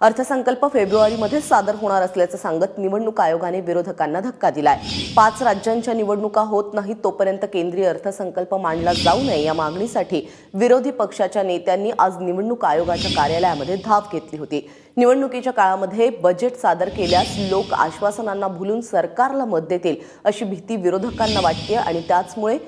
अर्थसंकल्प फेब्रुवारीमध्ये सादर होणार असल्याचं सांगत निवडणूक आयोगाने विरोधकांना धक्का दिलाय. पाच राज्यांच्या निवडणुका होत नाहीत तोपर्यंत केंद्रीय अर्थसंकल्प मांडला जाऊ नये या मागणीसाठी विरोधी पक्षाच्या नेत्यांनी आज निवडणूक आयोगाच्या कार्यालयामध्ये धाव घेतली होती. निवडणुकीच्या काळामध्ये बजेट सादर केल्यास लोक आश्वासनांना भुलून सरकारला मत देतील अशी भीती विरोधकांना वाटते आणि त्याचमुळे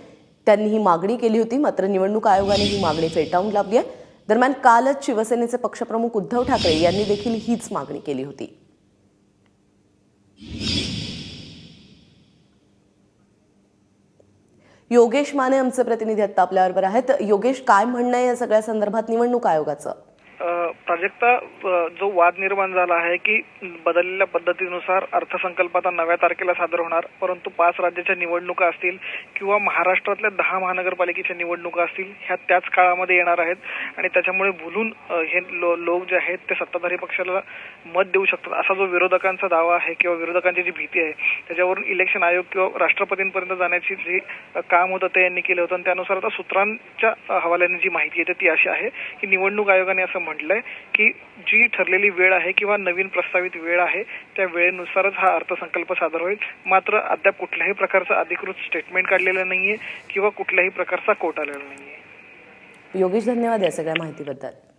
त्यांनी ही मागणी केली होती. मात्र निवडणूक आयोगाने ही मागणी फेटाळून लावली आहे. दरम्यान कालच शिवसेनेचे पक्षप्रमुख उद्धव ठाकरे यांनी देखील हीच मागणी केली होती. योगेश माने आमचे प्रतिनिधी आता आपल्याबरोबर आहेत. योगेश काय म्हणणं आहे या सगळ्या संदर्भात? निवडणूक आयोगाचं. प्राजक्ता जो वाद निर्माण झाला आहे की बदललेल्या पद्धतीनुसार अर्थसंकल्प आता नव्या तारखेला सादर होणार परंतु पाच राज्याच्या निवडणुका असतील किंवा महाराष्ट्रातल्या दहा महानगरपालिकेच्या निवडणुका असतील ह्या त्याच काळामध्ये येणार आहेत. आणि त्याच्यामुळे भुलून हे लो- लोक जे आहेत ते सत्ताधारी पक्षाला मत देऊ शकतात. असा जो विरोधकांचा दावा आहे किंवा विरोधकांची जी भीती आहे त्याच्यावरून इलेक्शन आयोग किंवा राष्ट्रपतींपर्यंत जाण्याची जी काम होतं ते यांनी केलं होतं. आणि त्यानुसार आता सूत्रांच्या हवाल्याने जी माहिती येते ती अशी आहे की निवडणूक आयोगाने असं म्हटलंय की जी ठरलेली वेळ आहे किंवा नवीन प्रस्तावित वेळ आहे त्या वेळेनुसारच हा अर्थसंकल्प सादर होईल. मात्र अद्याप कुठल्याही प्रकारचं अधिकृत स्टेटमेंट काढलेलं नाहीये किंवा कुठल्याही प्रकारचा कोट आलेला नाहीये. योगेश धन्यवाद या सगळ्या माहितीबद्दल.